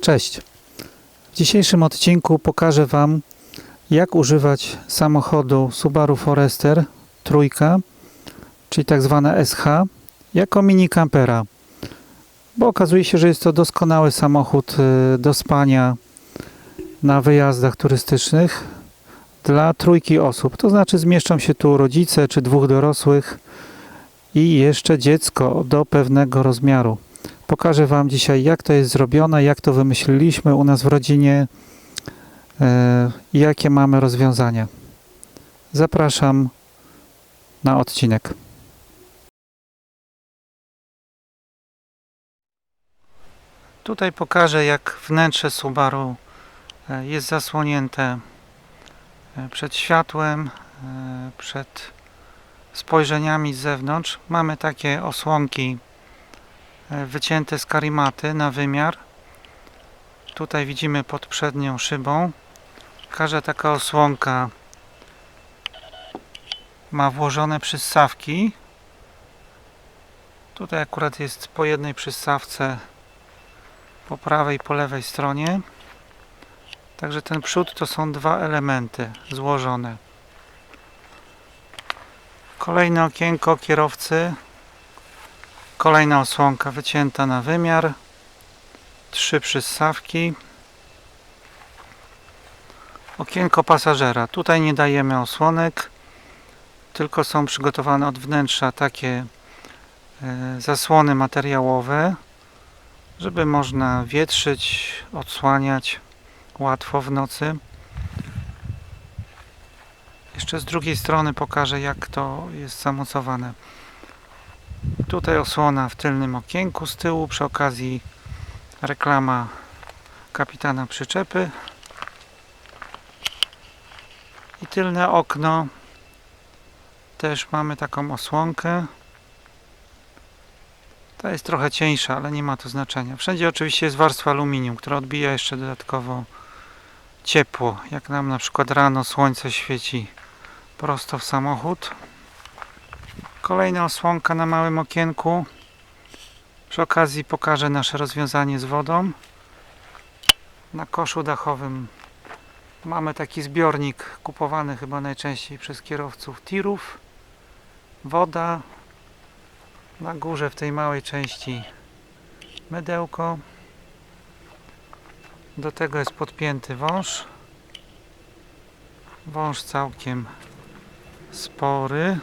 Cześć. W dzisiejszym odcinku pokażę Wam, jak używać samochodu Subaru Forester trójka, czyli tak zwane SH, jako mini kampera. Bo okazuje się, że jest to doskonały samochód y, do spania na wyjazdach turystycznych dla trójki osób. To znaczy zmieszczą się tu rodzice czy dwóch dorosłych i jeszcze dziecko do pewnego rozmiaru. Pokażę Wam dzisiaj, jak to jest zrobione, jak to wymyśliliśmy u nas w rodzinie e, jakie mamy rozwiązania. Zapraszam na odcinek. Tutaj pokażę, jak wnętrze Subaru e, jest zasłonięte przed światłem, e, przed spojrzeniami z zewnątrz. Mamy takie osłonki e, wycięte z karimaty na wymiar. Tutaj widzimy pod przednią szybą. Każda taka osłonka ma włożone przyssawki. Tutaj akurat jest po jednej przyssawce po prawej i po lewej stronie. Także ten przód to są dwa elementy złożone. Kolejne okienko kierowcy Kolejna osłonka wycięta na wymiar. Trzy przyssawki. Okienko pasażera. Tutaj nie dajemy osłonek, tylko są przygotowane od wnętrza takie e, zasłony materiałowe, żeby można wietrzyć, odsłaniać łatwo w nocy. Jeszcze z drugiej strony pokażę jak to jest zamocowane. Tutaj osłona w tylnym okienku z tyłu, przy okazji reklama kapitana przyczepy. I tylne okno też mamy taką osłonkę. Ta jest trochę cieńsza, ale nie ma to znaczenia. Wszędzie oczywiście jest warstwa aluminium, która odbija jeszcze dodatkowo ciepło. Jak nam na przykład rano słońce świeci prosto w samochód. Kolejna osłonka na małym okienku. Przy okazji pokażę nasze rozwiązanie z wodą. Na koszu dachowym mamy taki zbiornik kupowany chyba najczęściej przez kierowców tirów. Woda. Na górze w tej małej części mydełko. Do tego jest podpięty wąż. Wąż całkiem spory.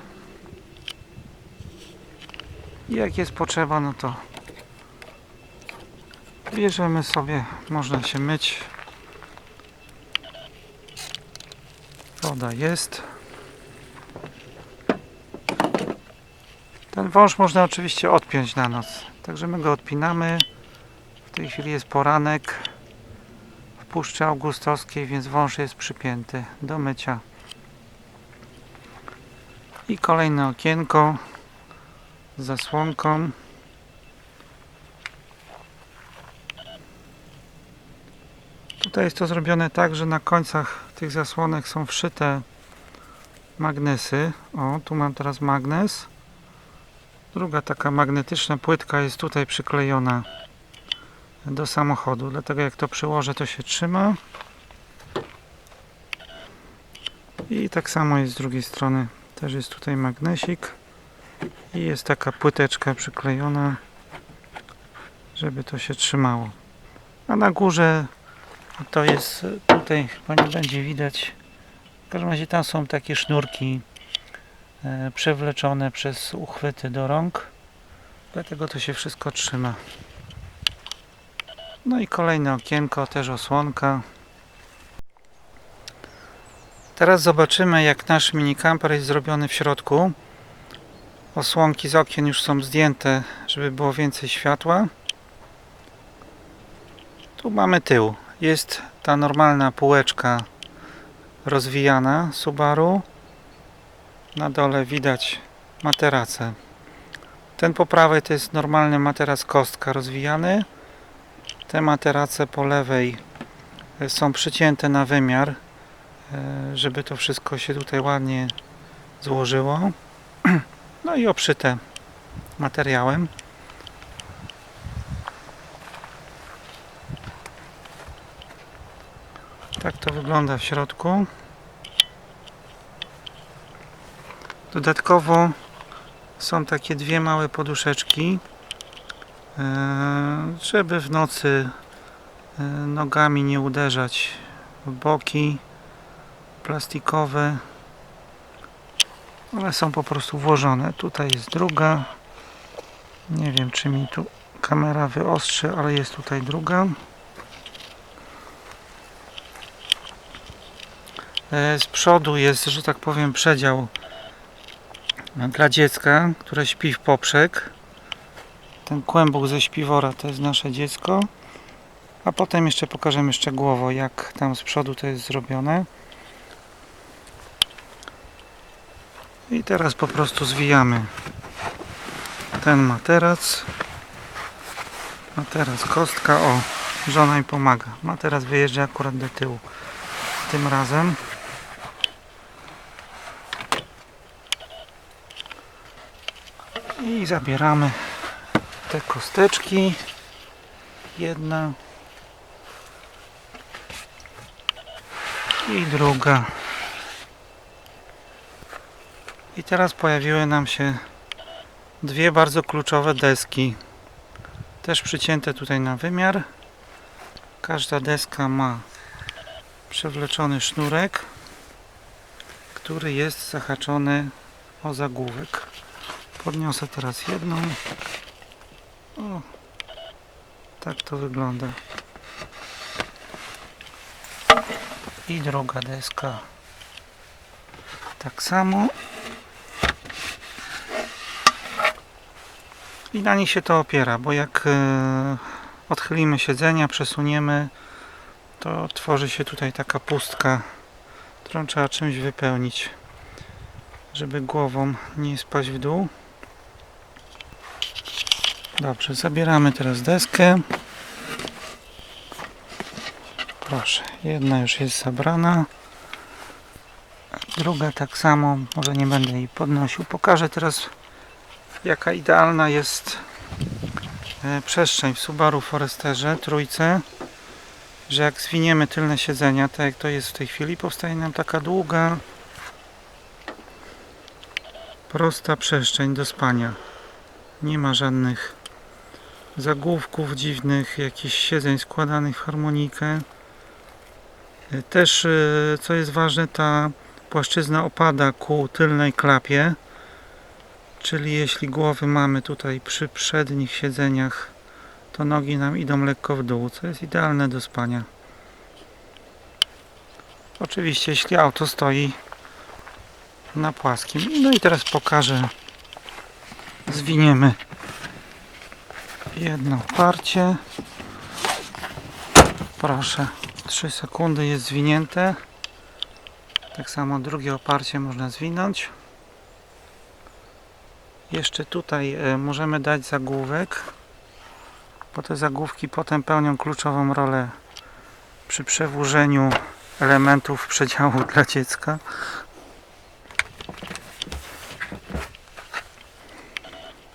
I jak jest potrzeba, no to bierzemy sobie, można się myć. Woda jest. Ten wąż można oczywiście odpiąć na noc. Także my go odpinamy. W tej chwili jest poranek Puszczy Augustowskiej, więc wąż jest przypięty do mycia. I kolejne okienko z zasłonką. Tutaj jest to zrobione tak, że na końcach tych zasłonek są wszyte magnesy. O, tu mam teraz magnes. Druga taka magnetyczna płytka jest tutaj przyklejona do samochodu. Dlatego jak to przyłożę, to się trzyma. I tak samo jest z drugiej strony. Też jest tutaj magnesik. I jest taka płyteczka przyklejona, żeby to się trzymało. A na górze to jest, tutaj chyba nie będzie widać. W każdym razie tam są takie sznurki e, przewleczone przez uchwyty do rąk. Dlatego to się wszystko trzyma. No i kolejne okienko, też osłonka. Teraz zobaczymy jak nasz minikamper jest zrobiony w środku. Osłonki z okien już są zdjęte, żeby było więcej światła. Tu mamy tył. Jest ta normalna półeczka rozwijana Subaru. Na dole widać materacę. Ten po prawej to jest normalny materac kostka rozwijany. Te materace po lewej są przycięte na wymiar e, żeby to wszystko się tutaj ładnie złożyło. No i obszyte materiałem. Tak to wygląda w środku. Dodatkowo są takie dwie małe poduszeczki, e, żeby w nocy e, nogami nie uderzać w boki plastikowe. One są po prostu włożone. Tutaj jest druga. Nie wiem, czy mi tu kamera wyostrzy, ale jest tutaj druga. E, Z przodu jest, że tak powiem, przedział dla dziecka, które śpi w poprzek. Ten kłębok ze śpiwora to jest nasze dziecko. A potem jeszcze pokażemy szczegółowo, jak tam z przodu to jest zrobione. I teraz po prostu zwijamy ten materac. Materac kostka, o, żona mi pomaga. Materac wyjeżdża akurat do tyłu. Tym razem. I zabieramy te kosteczki. Jedna i druga. I teraz pojawiły nam się dwie bardzo kluczowe deski. Też przycięte tutaj na wymiar. Każda deska ma przewleczony sznurek, który jest zahaczony o zagłówek. Podniosę teraz jedną. O, tak to wygląda. I druga deska. Tak samo. I na nich się to opiera, bo jak e, odchylimy siedzenia, przesuniemy, to tworzy się tutaj taka pustka, którą trzeba czymś wypełnić, żeby głową nie spaść w dół. Dobrze, zabieramy teraz deskę. Proszę, jedna już jest zabrana. Druga tak samo, może nie będę jej podnosił. Pokażę teraz jaka idealna jest e, przestrzeń w Subaru Foresterze trójce, że jak zwiniemy tylne siedzenia, tak jak to jest w tej chwili, powstaje nam taka długa, prosta przestrzeń do spania. Nie ma żadnych zagłówków dziwnych, jakichś siedzeń składanych w harmonikę. E, Też, e, co jest ważne, ta płaszczyzna opada ku tylnej klapie. Czyli jeśli głowy mamy tutaj przy przednich siedzeniach, to nogi nam idą lekko w dół, co jest idealne do spania. Oczywiście jeśli auto stoi na płaskim. No i teraz pokażę. Zwiniemy jedno parcie. Proszę, 3 sekundy jest zwinięte. Tak samo drugie oparcie można zwinąć. Jeszcze tutaj e, możemy dać zagłówek, bo te zagłówki potem pełnią kluczową rolę przy przewóżeniu elementów przedziału dla dziecka.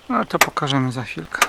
Ale to pokażemy za chwilkę.